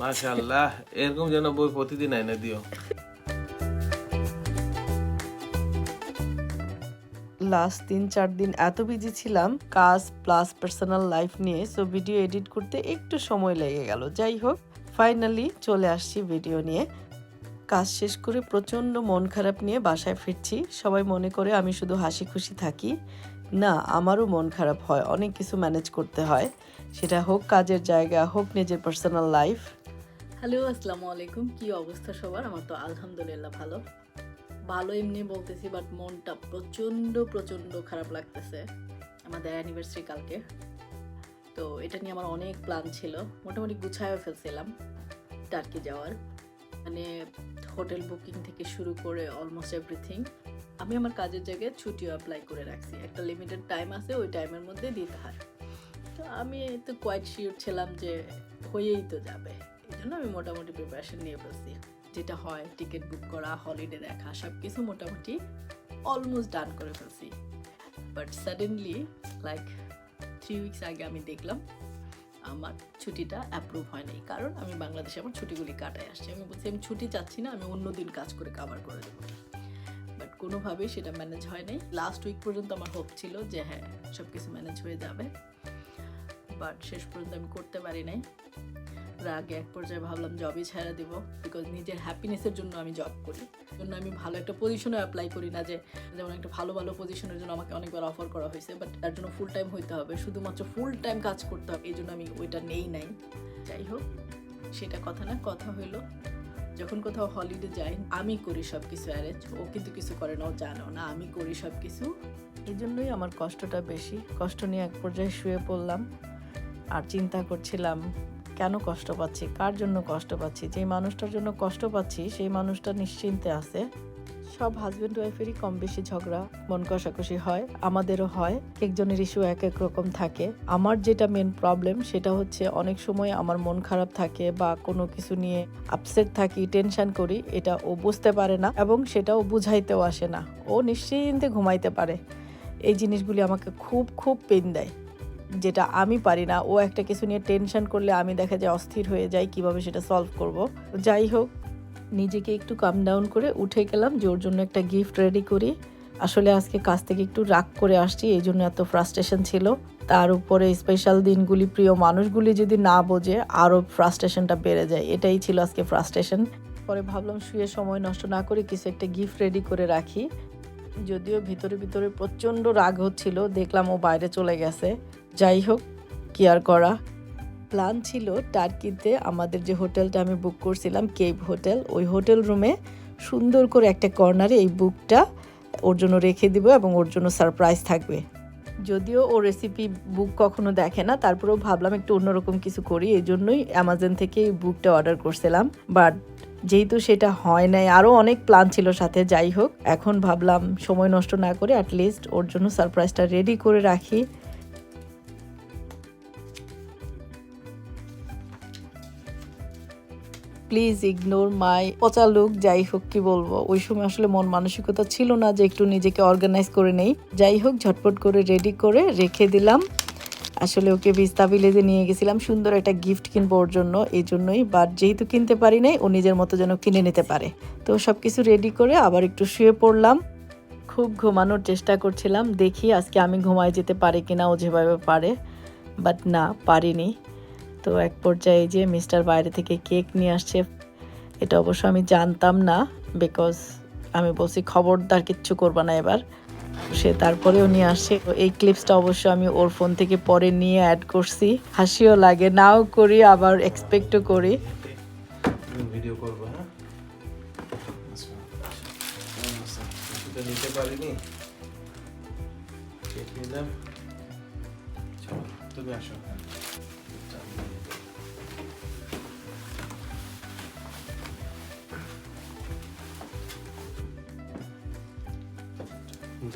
মাশাআল্লাহ, এরকম যেন বই প্রতিদিন এনে দিও। লাস্ট তিন চার দিন এত বিজি ছিলাম, কাজ প্লাস পার্সোনাল লাইফ নিয়ে সো ভিডিও এডিট করতে একটু সময় লেগে গেল। যাই হোক ফাইনালি চলে আসছি ভিডিও নিয়ে। কাজ শেষ করে প্রচণ্ড মন খারাপ নিয়ে বাসায় ফিরছি। সবাই মনে করে আমি শুধু হাসি খুশি থাকি। না, আমারও মন খারাপ হয়। অনেক কিছু ম্যানেজ করতে হয়। সেটা হোক কাজের জায়গা, হোক নিজের পার্সোনাল লাইফ হ্যালো আসসালামু আলাইকুম। কি অবস্থা সবার? আমার তো আলহামদুলিল্লাহ ভালো। ভালো এমনি বলতেছি বাট মনটা প্রচণ্ড প্রচণ্ড খারাপ লাগতেছে। আমাদের অ্যানিভার্সারি কালকে। তো এটা নিয়ে আমার অনেক প্ল্যান ছিল। মোটামুটি গুছায়ও ফেলছিলাম টার্কি যাওয়ার। মানে হোটেল বুকিং থেকে শুরু করে অলমোস্ট এভরিথিং আমি আমার কাজের জায়গায় ছুটিও অ্যাপ্লাই করে রাখছি। একটা লিমিটেড টাইম আছে, ওই টাইমের মধ্যে দিতে হয়। তো আমি তো কোয়াইট শিওর ছিলাম যে হয়েই তো যাবে। এই জন্য আমি মোটামুটি প্রিপারেশন নিয়ে ফেলছি। যেটা হয় টিকিট বুক করা হলিডে দেখা সব কিছু মোটামুটি অলমোস্ট ডান করে ফেলছি। But suddenly like three weeks আগে আমি দেখলাম, আমার ছুটিটা অ্যাপ্রুভ হয় নাই। কারণ আমি বাংলাদেশে আমার ছুটিগুলি কাটায় আসছি। আমি বলছি, আমি ছুটি চাচ্ছি না, আমি অন্য দিন কাজ করে কাভার করে দেবো। কোনোভাবেই সেটা ম্যানেজ হয় নাই। লাস্ট উইক পর্যন্ত আমার হোপ ছিল যে হ্যাঁ সব কিছু ম্যানেজ হয়ে যাবে। বাট শেষ পর্যন্ত আমি করতে পারি নাই। রাগে এক পর্যায়ে ভাবলাম জবই ছেড়ে দিব বিকজ নিজের হ্যাপিনেসের জন্য আমি জব করি। জন্য আমি ভালো একটা পজিশনে অ্যাপ্লাই করি না যে, যেমন একটা ভালো ভালো পজিশনের জন্য আমাকে অনেকবার অফার করা হয়েছে বাট তার জন্য ফুল টাইম হইতে হবে। শুধুমাত্র ফুল টাইম কাজ করতে হবে, এই জন্য আমি ওইটা নেই নাই। যাই হোক, সেটা কথা না, কথা হইল। যখন কোথাও হলিডে যাই, আমি করি সব কিছু অ্যারেঞ্জ ও কিন্তু কিছু করে না, ও জানো না, আমি করি সব কিছু এই জন্যই আমার কষ্টটা বেশি। কষ্ট নিয়ে এক পর্যায়ে শুয়ে পড়লাম আর চিন্তা করছিলাম, কেন কষ্ট পাচ্ছি? কার জন্য কষ্ট পাচ্ছি? যেই মানুষটার জন্য কষ্ট পাচ্ছি, সেই মানুষটা নিশ্চিন্তে আছে। সব হাজব্যান্ড ওয়াইফেরই কম বেশি ঝগড়া, মন কষাকষি হয়, আমাদেরও হয়, একজনের ইস্যু এক এক রকম থাকে। আমার যেটা মেন প্রবলেম সেটা হচ্ছে অনেক সময় আমার মন খারাপ থাকে বা কোনো কিছু নিয়ে আপসেট থাকি টেনশন করি, এটা ও বুঝতে পারে না এবং সেটাও বুঝাইতেও আসে না। ও নিশ্চিন্তে ঘুমাইতে পারে। এই জিনিসগুলি আমাকে খুব খুব পেন দেয়। যেটা আমি পারি না, ও একটা কিছু নিয়ে টেনশন করলে আমি দেখা যায় অস্থির হয়ে যাই, কীভাবে সেটা সলভ করব। যাই হোক নিজেকে একটু কাম ডাউন করে উঠে গেলাম যে ওর জন্য একটা গিফট রেডি করি। আসলে আজকে কাজ থেকে একটু রাগ করে আসছি, এই জন্য এত ফ্রাস্ট্রেশন ছিল। তার উপরে স্পেশাল দিনগুলি, প্রিয় মানুষগুলি যদি না বোঝে আরও ফ্রাস্ট্রেশনটা বেড়ে যায়। এটাই ছিল আজকে ফ্রাস্ট্রেশন পরে ভাবলাম শুয়ে সময় নষ্ট না করে কিছু একটা গিফট রেডি করে রাখি। যদিও ভিতরে ভিতরে প্রচণ্ড রাগ হচ্ছিল, দেখলাম ও বাইরে চলে গেছে। যাই হোক, কি আর করা? প্ল্যান ছিল টার্কিতে আমাদের যে হোটেলটা আমি বুক করছিলাম কেপ হোটেল, ওই হোটেল রুমে সুন্দর করে একটা কর্নারে এই বুকটা ওর জন্য রেখে দিব এবং ওর জন্য সারপ্রাইজ থাকবে। যদিও ও রেসিপি বুক কখনো দেখে না, তারপরেও ভাবলাম একটু অন্যরকম কিছু করি, এই জন্যই অ্যামাজন থেকে এই বুকটা অর্ডার করছিলাম। বাট যেহেতু সেটা হয় নাই, আরও অনেক প্ল্যান ছিল সাথে, যাই হোক, এখন ভাবলাম সময় নষ্ট না করে অ্যাটলিস্ট ওর জন্য সারপ্রাইজটা রেডি করে রাখি। প্লিজ ইগনোর মাই পচা লুক যাই হোক, কি বলব? ওই সময় আসলে মন মানসিকতা ছিল না যে একটু নিজেকে অর্গানাইজ করে নেই। যাই হোক, ঝটপট করে রেডি করে রেখে দিলাম। আসলে ওকে বিস্তা ভিলেজে নিয়ে গেছিলাম। সুন্দর একটা গিফট কিনবো ওর জন্য, এই জন্যই। বাট যেহেতু কিনতে পারি নাই, ও নিজের মতো যেন কিনে নিতে পারে। তো সব কিছু রেডি করে আবার একটু শুয়ে পড়লাম। খুব ঘুমানোর চেষ্টা করছিলাম। দেখি আজকে আমি ঘুমায় যেতে পারি কিনা, ও যেভাবে পারে। বাট না, পারিনি। তো এক পর্যায়ে যে মিস্টার বাইরে থেকে কেক নিয়ে আসছে, এটা অবশ্য আমি জানতাম না বিকজ আমি বলছি খবরদার কিচ্ছু করবা না এবার। সে তারপরেও নিয়ে আসছে। এই ক্লিপসটা অবশ্য আমি ওর ফোন থেকে পরে নিয়ে অ্যাড করছি। হাসিও লাগে, নাও করি, আবার এক্সপেক্টও করি। ভিডিও করব হ্যাঁ? আসো।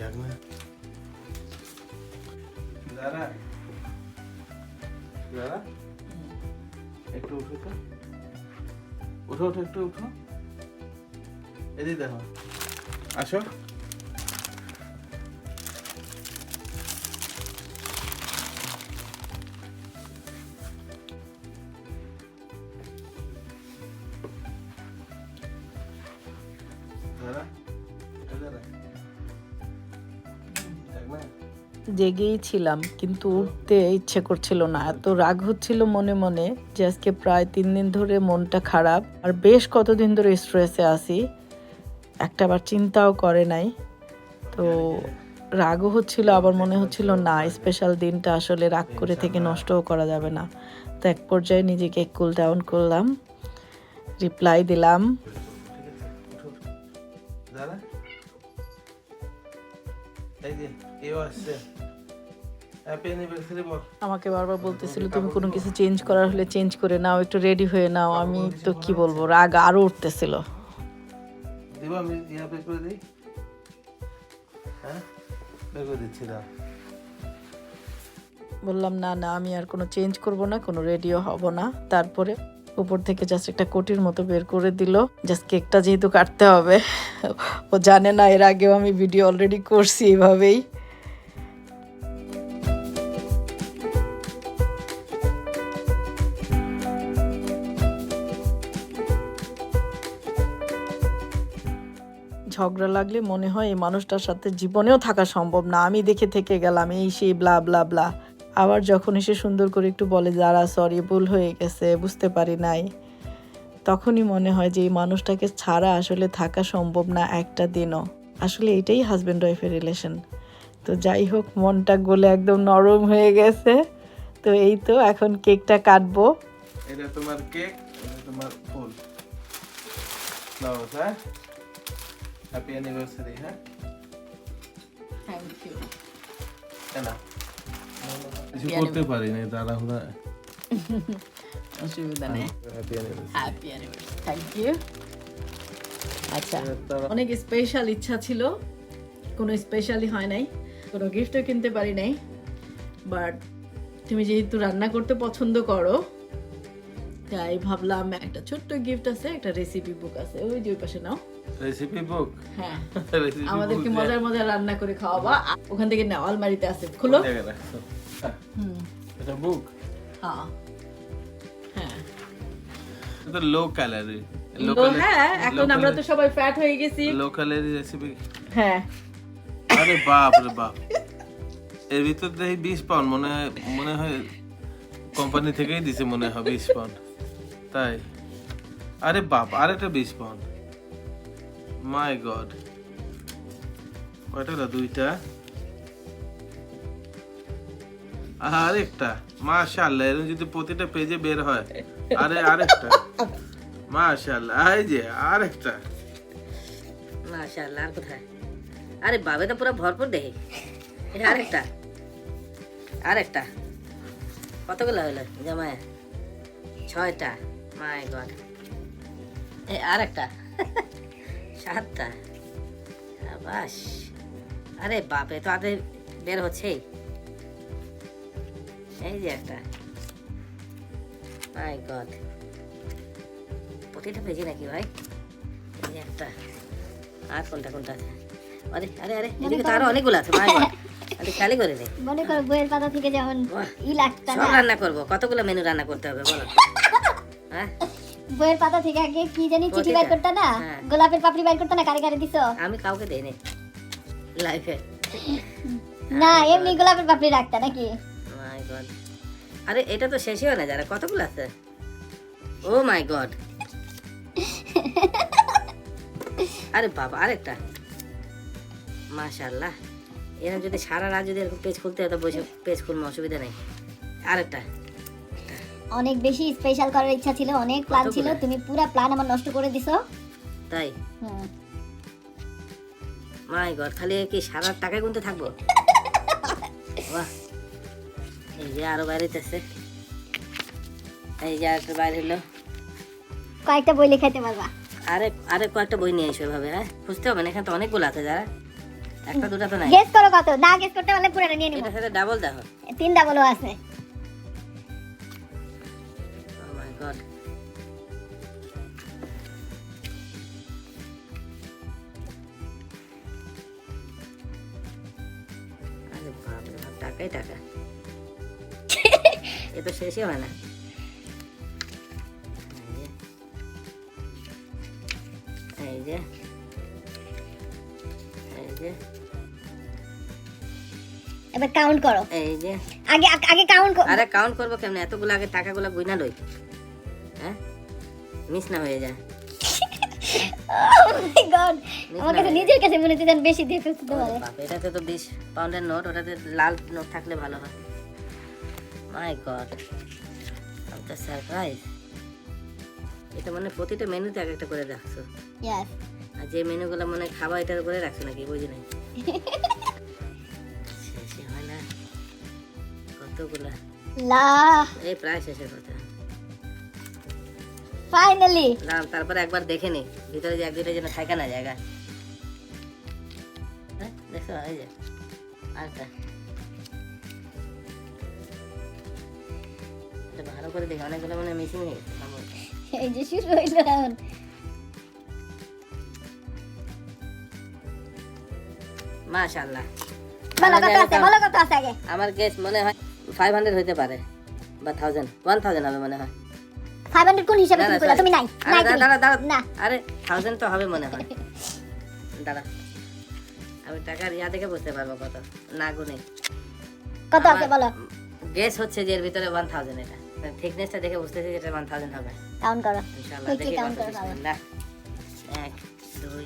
না দাঁড়া। দাঁড়া। একটু উঠো তো। উঠো উঠো একটু উঠো। এদিকে দেখো। আসো। জেগেই ছিলাম, কিন্তু উঠতে ইচ্ছে করছিল না। এত রাগ হচ্ছিল মনে মনে যে আজকে প্রায় তিন দিন ধরে মনটা খারাপ, আর বেশ কতদিন ধরে স্ট্রেসে আছি। একটা বার চিন্তাও করে নাই। তো রাগও হচ্ছিল, আবার মনে হচ্ছিল, না স্পেশাল দিনটা আসলে রাগ করে থেকে নষ্টও করা যাবে না। তো এক পর্যায়ে নিজেকে কুল ডাউন করলাম রিপ্লাই দিলাম। এই যে। কেউ আসছে আমাকে বারবার বলতেছিল তুমি কোনো কিছু চেঞ্জ করার হলে চেঞ্জ করে নাও একটু রেডি হয়ে নাও। আমি তো কি বলব রাগ আরও উঠতেছিল। হ্যাঁ? বললাম না না আমি আর কোনো চেঞ্জ করব না কোনো রেডিও হব না। তারপরে উপর থেকে জাস্ট একটা কোটির মতো বের করে দিল। জাস্ট কেকটা যেহেতু কাটতে হবে ও জানে না এর আগেও আমি ভিডিও অলরেডি করছি এভাবেই ঝগড়া লাগলে মনে হয় এই মানুষটার সাথে জীবনেও থাকা সম্ভব না। আমি দেখে থেকে গেলাম, এই সেই ব্লা ব্লা ব্লা আবার যখন এসে সুন্দর করে একটু বলে যারা সরি ভুল হয়ে গেছে, বুঝতে পারি নাই। তখনই মনে হয় যে এই মানুষটাকে ছাড়া আসলে থাকা সম্ভব না একটা দিনও। আসলে এটাই হাজব্যান্ড ওয়াইফের রিলেশন তো যাই হোক, মনটা গলে একদম নরম হয়ে গেছে। তো এই তো, এখন কেকটা কাটবো। এটা তোমার কেক, এটা তোমার ফুল। হ্যাঁ? হ্যাপি অ্যানিভার্সারি হ্যাঁ থ্যাংক ইউ কেন কিছু করতে পারি না তাড়াহুড়া অসুবিধা নেই happy anniversary happy anniversary thank you আচ্ছা অনেক স্পেশাল ইচ্ছা ছিল। কোনো স্পেশালি হয় নাই। কোনো গিফটও কিনতে পারি নাই। বাট তুমি যেহেতু রান্না করতে পছন্দ করো তাই ভাবলাম একটা ছোট্ট গিফট আছে একটা রেসিপি বুক আছে। ওই যে ওই পাশে নাও। রেসিপি বুক হ্যাঁ। আমাদেরকে মজার মজার রান্না করে খাওয়াবা। ওখান থেকে নাও আলমারিতে আছে। খুলো। হুম। এটা বুক হ্যাঁ। হ্যাঁ। এটা লো ক্যালারি হ্যাঁ এখন আমরা তো সবাই ফ্যাট হয়ে গেছি। লো ক্যালারি রেসিপি হ্যাঁ। আরে বাপ রে বাপ। এর ভিতর দেখি বিশ পাউন্ড মনে হয় মনে হয় কোম্পানি থেকেই দিছে মনে হয় বিশ পাউন্ড তাই। আরে বাপ আর একটা বিশ পাউন্ড মাই গড কয়টা হলো? দুইটা? আরেকটা। মাশাআল্লাহ, এরকম যদি প্রতিটা পেজে বের হয়, আরে আরেকটা। মাশাআল্লাহ, এই যে, আরেকটা। মাশাআল্লাহ, আর কোথায়? আরে বাবে তো পুরো ভরপুর দেখি। এটা আরেকটা। আরেকটা। কতগুলো হইল জামায় ছয়টা। মাই গড এই আরেকটা। সাতটা। বাস আরে বাপে তো আগে বের হচ্ছেই। এই যে একটা। My god. প্রতিটা পেজে নাকি ভাই? এই যে একটা। আর কোনটা কোনটা আছে? আরে আরে আরে এদিকে তো আরও অনেকগুলো আছে মাই গড। আরে খালি করে দে। মনে করো বইয়ের পাতা থেকে যেমন। ই লাগতো সব রান্না করব। কতগুলো মেনু রান্না করতে হবে বলো। হ্যাঁ? বইয়ের পাতা থেকে আগে কি জানি চিঠি। বাইর করতে না? হ্যাঁ। গোলাপের পাপড়ি বাইর করতে না? কারে কারে দিছো? আমি কাউকে দেইনি। লাইফে না এমনি গোলাপের পাপড়ি রাখতা নাকি? মাই গড আরে এটা তো শেষই হয় না যারা কতগুলো আছে? ও মাই গড আরে বাবা আরেকটা। মাশাআল্লাহ। এরকম যদি সারা রাত যদি এরকম পেজ খুলতে হতো বসে পেজ খুলবো অসুবিধা নেই। আরেকটা। অনেক বেশি স্পেশাল করার ইচ্ছা ছিল অনেক প্ল্যান ছিল। তুমি পুরো প্ল্যান আমার নষ্ট করে দিছো। তাই। মাই গড খালি কি সারা টাকায় গুনতে থাকব? বাহ। এই যে আরও বাইরেতেছে এই যে আরেকটা বাইরে হলো। কয়েকটা বই লেখাইতে পারবা? আরে আরে কয়েকটা বই নিয়ে এসো এভাবে হ্যাঁ? খুঁজতে হবে না এখানে তো অনেক অনেকগুলো আছে যারা। একটা দুটা তো নাই। গেস করো কত? না গেস করতে পারলে পুরোটা নিয়ে নিব। এটার সাথে ডাবল দেখো। তিন ডাবলও আছে। ও মাই গড আরে বাপ রে বাপ, টাকাই টাকা। এ তো শেষই হয় না। এই যে এই যে এবার কাউন্ট করো। এই যে। আগে আগে কাউন্ট করো আরে কাউন্ট করব কেমনে? এতগুলো আগে টাকাগুলো গুইনা লই। মিস না হয়ে যায়। গড আমার কাছে নিজের কাছে মনে হচ্ছে বেশি দিয়ে ফেলতে পারে এটাতে তো বিশ পাউন্ডের নোট ওটাতে লাল নোট থাকলে ভালো হয়। মাই গড আমি তো সারপ্রাইজ এটা মানে প্রতিটা মেনুতে এক একটা করে রাখছো। আর যে মেনুগুলো মনে খাওয়া এটার উপরে রাখছো নাকি? বুঝি নাই। কতগুলা? লা এই প্রায় শেষের কথা। ফাইনালি দাঁড়ান তারপরে একবার দেখে নি। ভিতরে যে এক দুটো যেন থাকে না জায়গা হ্যাঁ দেখছ? এই যে আরেকটা। ভালো করে দেখি অনেকগুলো মানে মিসিং হয়ে গেছে আমার। এই যে শুরু হইল এখন। মাশাআল্লাহ। বলো আমার আছে জায়গাটা- বলো আছে আগে। আমার গেস মনে হয় ফাইভ হান্ড্রেড হইতে পারে বা থাউজেন্ড ওয়ান থাউজেন্ড হবে মনে হয়। 500 কোন হিসাবে না, না, তুমি কইলা তুমি নাই নাই দাঁড়া। দাঁড়া। না। আরে থাউজেন্ড তো হবে মনে হয়। দাঁড়া। আমি টাকার ইয়া দেখে বুঝতে পারব কত। না গুনে। কত আছে বলো? গেস হচ্ছে যে এর ভিতরে ওয়ান থাউজেন্ড এটা। থিকনেসটা দেখে বুঝতেছি যে এটা ওয়ান থাউজেন্ড হবে। কাউন্ট করো। ইনশাআল্লাহ ঠিক, ঠিক, দেখি count কত করে পাবো। বিসমিল্লাহ। এক দুই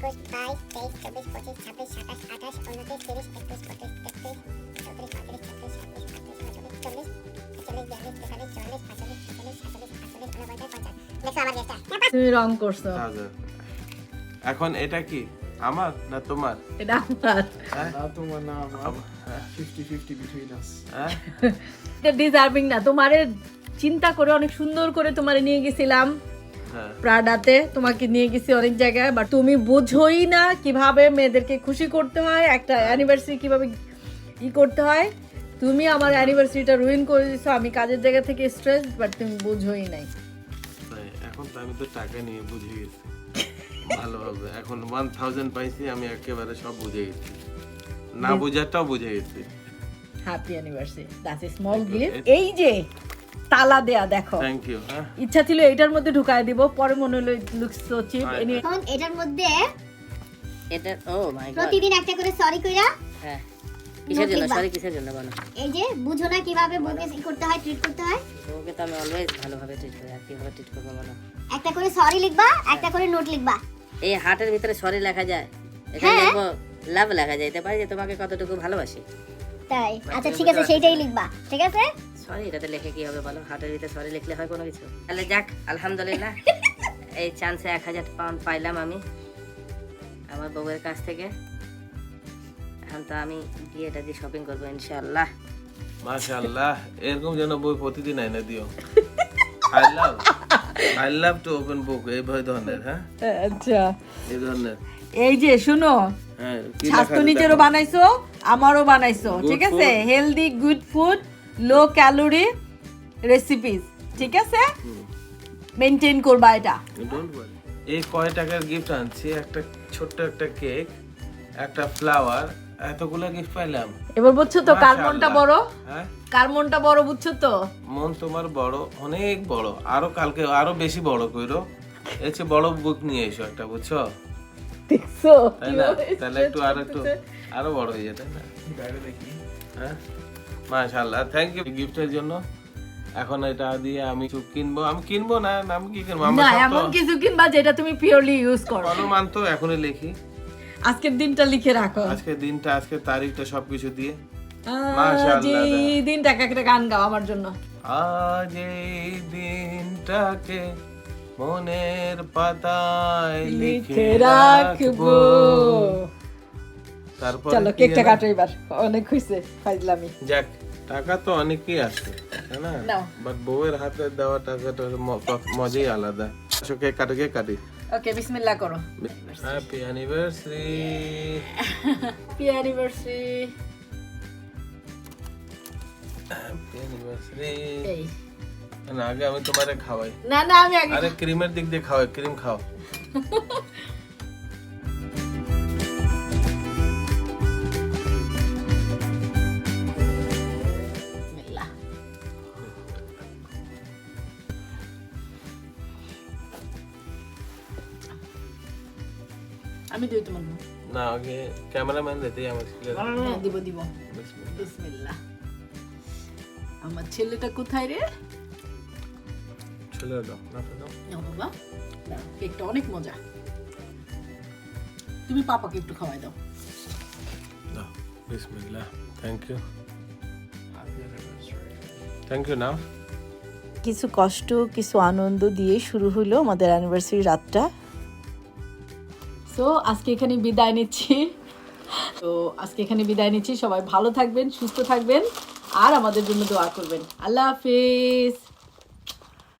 একুশ বাইশ তেইশ চব্বিশ পঁচিশ ছাব্বিশ সাতাশ আঠাশ উনত্রিশ তিরিশ একত্রিশ বত্রিশ তেত্রিশ চৌত্রিশ পঁয়ত্রিশ ছত্রিশ সাতত্রিশ আটত্রিশ উনচল্লিশ চল্লিশ একচল্লিশ বিয়াল্লিশ তেতাল্লিশ চুয়াল্লিশ পঁয়তাল্লিশ ছেচল্লিশ সাতচল্লিশ আটচল্লিশ উনপঞ্চাশ পঞ্চাশ। দেখছ আমার গেস্টটা তুমি রং করছ। এখন এটা কি? আমার না তোমার? এটা আমার। হ্যাঁ? না তোমার না আমার। আম- হ্যাঁ? ফিফটি ফিফটি বিটুইন আস হ্যাঁ? এটা ডিজার্ভিং না। তোমারে চিন্তা করে অনেক সুন্দর করে তোমারে নিয়ে গেছিলাম। হ্যাঁ প্রাডাতে তোমাকে নিয়ে গেছি অনেক জায়গায় বাট তুমি বুঝোই না কীভাবে মেয়েদেরকে খুশি করতে হয় একটা অ্যানিভার্সারি কীভাবে ই করতে হয়। তুমি আমার অ্যানিভার্সারিটা রুইন করে দিছো আমি কাজের জায়গা থেকে স্ট্রেস বাট তুমি বুঝোই নাই। এখন তো আমি তো টাকা নিয়ে বুঝে গেছি। ভালোভাবে। এখন ওয়ান থাউজেন্ড পাইছি আমি একেবারে সব বুঝে গেছি। না বুঝারটাও বুঝে গেছি। Happy anniversary that's a small gift এই যে তালা দেয়া দেখো। থ্যাংক ইউ হ্যাঁ। ইচ্ছা ছিল এটার মধ্যে ঢুকায় দিব পরে মনে হলো লুকস সো চিপ এনি এখন এটার মধ্যে এটা ও মাই গড প্রতিদিন একটা করে সরি কইরা হ্যাঁ। কিসের জন্য? সরি কিসের জন্য বলো? এই যে বুঝো না কীভাবে বউকে করতে হয় ট্রিট করতে হয়। তোমাকে তো আমি অলওয়েজ ভালোভাবে ট্রিট করি আর কীভাবে ট্রিট করব বলো? একটা করে সরি লিখবা একটা করে নোট লিখবা। এই হার্টের ভিতরে সরি লেখা যায়। এখানে হ্যাঁ। দেখব লাভ লেখা যাইতে পারে যে তোমাকে কতটুকু ভালোবাসি। তাই। আচ্ছা ঠিক আছে সেইটাই লিখবা ঠিক আছে? সরি এটাতে লেখে কি হবে বলো? হার্টের ভিতরে সরি লিখলে হয় কোনো কিছু? তাহলে যাক আলহামদুলিল্লাহ। এই চান্সে এক হাজার পাউন্ড পাইলাম আমি আমার বউয়ের কাছ থেকে। এখন তো আমি গিয়ে এটা দিয়ে শপিং করব ইনশাআল্লাহ। মাশাআল্লাহ এরকম যেন বই প্রতিদিন এনে দিও। I love I love to open book এই ভয় ধরনের হ্যাঁ? আচ্ছা। এই ধরনের। এই যে শুনো হ্যাঁ স্বাস্থ্য নিজেরও বানাইছো আমারও বানাইছো ঠিক আছে? Healthy good food low calorie recipes ঠিক আছে? মেনটেন করবা এটা। এই কয় টাকার গিফট আনছি একটা ছোট্ট একটা কেক একটা ফ্লাওয়ার এতগুলো গিফট পাইলাম। এবার বুঝছ তো কার মনটা বড়? হ্যাঁ? কার মনটা বড় বুঝছ তো? মন তোমার বড় অনেক বড়। আরও কালকে আরও বেশি বড় কইরো। এর চেয়ে বড় বুক নিয়ে এসো একটা বুঝছ? দেখছ তাই না? তাহলে একটু আর একটু আরও বড় হয়ে যায় তাই না? বাইরে দেখি? হ্যাঁ? মাশাআল্লাহ থ্যাংক ইউ গিফটের জন্য এখন এটা দিয়ে আমি কিছু কিনবো। আমি কিনবো না আমি কি কিনবো? না এমন কিছু কিনবা যেটা তুমি পিওরলি ইউজ করো। এখনই লিখি। আজকের দিনটা লিখে রাখো। আজকে দিনটা তারিখটা সবকিছু দিয়ে। আজ মাশাআল্লাহ। এই দিনটাকে একটা গান গাও আমার জন্য। আজ এই দিনটাকে মনের পাতায় লিখে রাখব। তারপর চলো কেকটা কাটো এবার। অনেক ফাইজলামি। যাক টাকা তো অনেকই আছে তাই না? বাট বউয়ের হাতে দেওয়া ক- মজাই আলাদা। আসো কেক কাটো কেক কাটি। ওকে বিসমিল্লাহ করো। Happy anniversary happy anniversary happy anniversary এই। না আগে আমি তোমারে খাওয়াই। না না আমি আগে আরে ক্রিমের দিক দিয়ে খাওয়াই ক্রিম খাও। আমি দিই তোমার না আগে ক্যামেরাম্যান দিতেই আমার ছেলে হ্যাঁ দিব দিব। বিসমিল্লাহ। আমার ছেলেটা কোথায় রে? ছেলে দাও না দাও। না বাবা না কেকটা অনেক মজা। তুমি পাপাকে একটু খাওয়াই দাও। না বিসমিল্লাহ। থ্যাংক ইউ থ্যাংক ইউ নাও কিছু কষ্ট কিছু আনন্দ দিয়ে শুরু হলো আমাদের অ্যানিভার্সারি রাতটা। সো আজকে এখানে বিদায় নিচ্ছি। তো আজকে এখানে বিদায় নিচ্ছি। সবাই ভালো থাকবেন, সুস্থ থাকবেন আর আমাদের জন্য দোয়া করবেন। আল্লাহ হাফিজ।